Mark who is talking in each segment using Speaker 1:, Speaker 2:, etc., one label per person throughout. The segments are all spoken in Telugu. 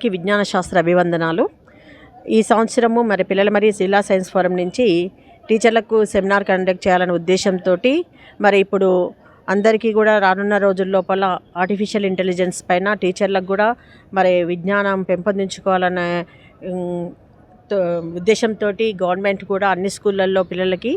Speaker 1: కి విజ్ఞాన శాస్త్ర అభివందనాలు. ఈ సంవత్సరము మరి పిల్లల మరి జిల్లా సైన్స్ ఫోరం నుంచి టీచర్లకు సెమినార్ కండక్ట్ చేయాలనే ఉద్దేశంతో మరి ఇప్పుడు అందరికీ కూడా రానున్న రోజుల లోపల ఆర్టిఫిషియల్ ఇంటెలిజెన్స్ పైన టీచర్లకు కూడా మరి విజ్ఞానం పెంపొందించుకోవాలనే ఉద్దేశంతో గవర్నమెంట్ కూడా అన్ని స్కూళ్ళల్లో పిల్లలకి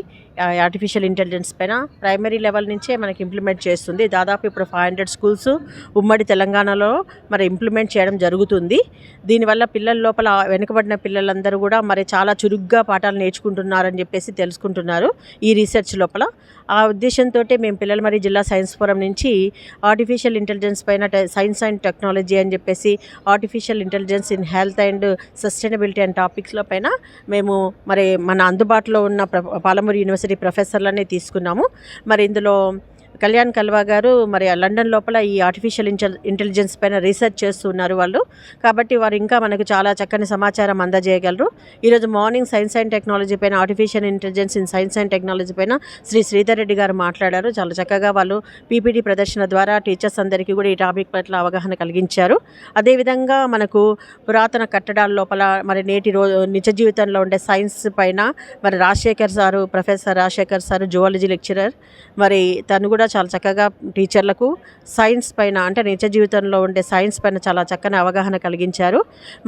Speaker 1: ఆర్టిఫిషియల్ ఇంటెలిజెన్స్ పైన ప్రైమరీ లెవెల్ నుంచే మనకి ఇంప్లిమెంట్ చేస్తుంది. దాదాపు ఇప్పుడు ఫైవ్ హండ్రెడ్ స్కూల్స్ ఉమ్మడి తెలంగాణలో మరి ఇంప్లిమెంట్ చేయడం జరుగుతుంది. దీనివల్ల పిల్లల లోపల వెనుకబడిన పిల్లలందరూ కూడా మరి చాలా చురుగ్గా పాఠాలు నేర్చుకుంటున్నారని చెప్పేసి తెలుసుకుంటున్నారు ఈ రీసెర్చ్ లోపల. ఆ ఉద్దేశంతో మేము పిల్లల మరి జిల్లా సైన్స్ ఫోరం నుంచి ఆర్టిఫిషియల్ ఇంటెలిజెన్స్ పైన టె- సైన్స్ అండ్ టెక్నాలజీ అని చెప్పేసి artificial intelligence in health and sustainability and టాపిక్స్లో పైన మేము మరి మన అందుబాటులో ఉన్న ప్ర పాలమూరు యూనివర్సిటీ ప్రొఫెసర్లనే తీసుకున్నాము. మరి ఇందులో కళ్యాణ్ కల్వా గారు మరి లండన్ లోపల ఈ ఆర్టిఫిషియల్ ఇంటెలిజెన్స్ పైన రీసెర్చ్ చేస్తున్నారు వాళ్ళు. కాబట్టి వారు ఇంకా మనకు చాలా చక్కని సమాచారం అందజేయగలరు. ఈరోజు మార్నింగ్ సైన్స్ అండ్ టెక్నాలజీ పైన artificial intelligence in science and technology పైన శ్రీ శ్రీధర్ రెడ్డి గారు మాట్లాడారు. చాలా చక్కగా వాళ్ళు పీపీటీ ప్రదర్శన ద్వారా టీచర్స్ అందరికీ కూడా ఈ టాపిక్ పట్ల అవగాహన కలిగించారు. అదేవిధంగా మనకు పురాతన కట్టడాల లోపల మరి నేటి రోజు నిజ జీవితంలో ఉండే సైన్స్ పైన మరి Rajasekhar sir professor Rajasekhar sir zoology lecturer మరి తను కూడా చాలా చక్కగా టీచర్లకు సైన్స్ పైన అంటే నిజ జీవితంలో ఉండే సైన్స్ పైన చాలా చక్కని అవగాహన కలిగించారు.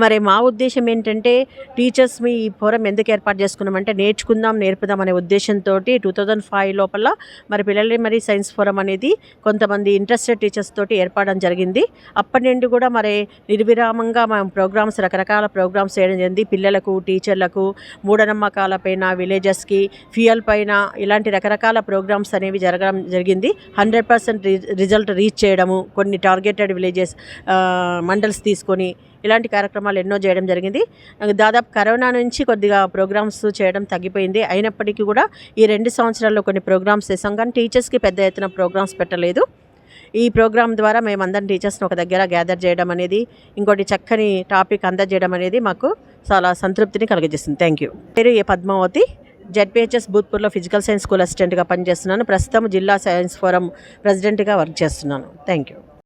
Speaker 1: మరి మా ఉద్దేశం ఏంటంటే టీచర్స్ మీ ఈ ఫోరం ఎందుకు ఏర్పాటు చేసుకున్నామంటే నేర్చుకుందాం నేర్పుదాం అనే ఉద్దేశంతో టూ థౌజండ్ ఫైవ్ లోపల మరి పిల్లలు మరి సైన్స్ ఫోరం అనేది కొంతమంది ఇంట్రెస్టెడ్ టీచర్స్ తోటి ఏర్పడడం జరిగింది. అప్పటి నుండి కూడా మరి నిర్విరామంగా మనం ప్రోగ్రామ్స్ రకరకాల ప్రోగ్రామ్స్ చేయడం జరిగింది. పిల్లలకు టీచర్లకు మూఢనమ్మకాలపైన విలేజెస్కి ఫ్యూయల్ పైన ఇలాంటి రకరకాల ప్రోగ్రామ్స్ అనేవి జరగడం జరిగింది. హండ్రెడ్ పర్సెంట్ రిజల్ట్ రీచ్ చేయడము కొన్ని టార్గెటెడ్ విలేజెస్ మండల్స్ తీసుకొని ఇలాంటి కార్యక్రమాలు ఎన్నో చేయడం జరిగింది. దాదాపు కరోనా నుంచి కొద్దిగా ప్రోగ్రామ్స్ చేయడం తగ్గిపోయింది. అయినప్పటికీ కూడా ఈ రెండు సంవత్సరాల్లో కొన్ని ప్రోగ్రామ్స్ చేసాం కానీ టీచర్స్కి పెద్ద ఎత్తున ప్రోగ్రామ్స్ పెట్టలేదు. ఈ ప్రోగ్రామ్ ద్వారా మేము అందరం టీచర్స్ని ఒక దగ్గర గ్యాదర్ చేయడం అనేది ఇంకోటి చక్కని టాపిక్ అందజేయడం అనేది మాకు చాలా సంతృప్తిని కలిగజేస్తుంది థ్యాంక్ యూ పేరు ఏ పద్మావతి జెడ్పిహెచ్ఎస్ భూత్పూర్లో ఫిజికల్ సైన్స్ స్కూల్ అసిస్టెంట్గా పనిచేస్తున్నాను. ప్రస్తుతం జిల్లా సైన్స్ ఫోరం ప్రెసిడెంట్గా వర్క్ చేస్తున్నాను. Thank you